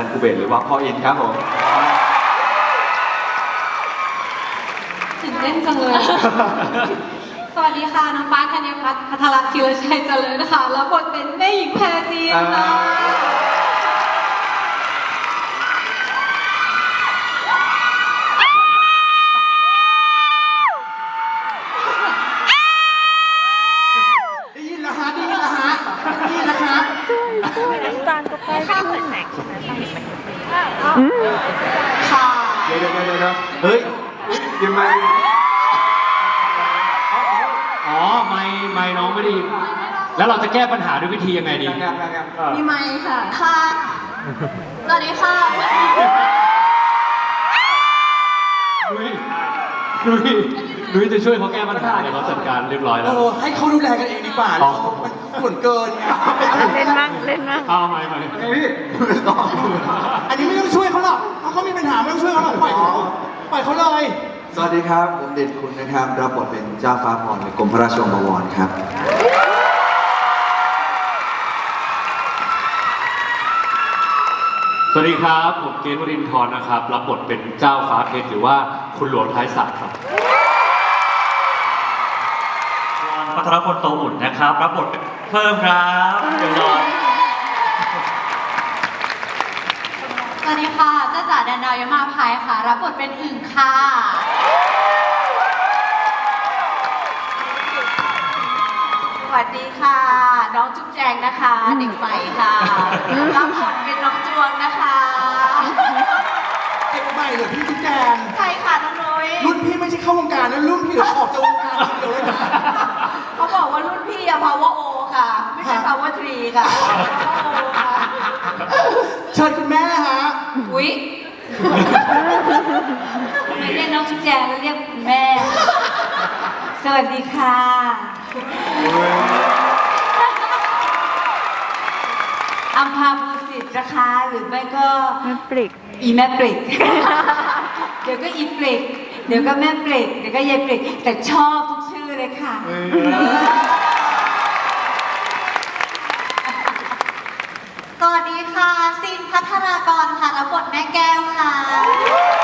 จันกูเบศหรือว่าพ่ออินครับผมตื่นเต้นจังเลย สวัสดีค่ะ น้องฟ้าธัญพัฒน์พัทรธีรชัยเจริญค่ะแล้วบทเป็นแม่หญิงแพรจีนค่ะ ได้ยินแล้วฮะได้ยินแล้วฮะได้ยินแล้วครับ น้ำตาลก็ไปขึ้นค่ะเดี๋ยวเดี๋ยวเดี๋ยวเดี๋ยวเฮ้ยยังไงอ๋อ ไม่ไม่น้องไม่ไดี แล้วเราจะแก้ปัญหาด้วยวิธียังไงดี ยังยังยังยังมีไมค์ค่ะ ค่ะ สวัสดีค่ะ นุ้ยนุ้ยจะช่วยเขาแก้ปัญหาเดี๋ยวเขาจัดการเรียบร้อยเอแล้วอให้เขาดูแลกันเองดีกว่าอ๋อมันส่วนเกินไงเล่นมั่งเล่นมั่ง เอาไม่ไม่ไงพี่ต่ออันนี้ไม่ต้องช่วยเขาหรอกถ้าเขามีปัญหาไม่ต้องช่วยเขาหรอกปล่อยเขาปล่อยเขาเลย สวัสดีครับ ผมเด่นคุณนะครับ รับบทเป็นเจ้าฟ้าพรในกรมพระราชวังบวรครับ สวัสดีครับ ผมเกณฑ์วรินทร์นะครับ รับบทเป็นเจ้าฟ้าเพชรหรือว่าคุณหลวงท้ายสัตว์ครับรอนพัทรพลโตอุ่นนะครับ รับบทเป็นเพิ่มครับเดี๋ยวรอนสวัสดีค่ะจ้าจ๋าแดนดาวยมาพายค่ะ รับบทเป็นอึ่งค่ะ สวัสดีค่ะ น้องจุ๊บแจงนะคะเด็กใหม่ค่ะ รับบทเป็นน้องจว ค่ะ power o ค่ะ เชิญคุณแม่ฮะ อุ๊ยไม่เรียกน้องจุ๊บแจงแล้วเรียกคุณแม่ สวัสดีค่ะ อัมพาภูสิทธิ์นะคะ หรือไม่ก็มันปลิกอีแม่ปริก เดี๋ยวก็อีปริก เดี๋ยวก็แม่ปริก เดี๋ยวก็ยายปริก แต่ชอบทุกชื่อเลยค่ะ ซินพัทรากรค่ะรับบทแม่แก้วค่ะ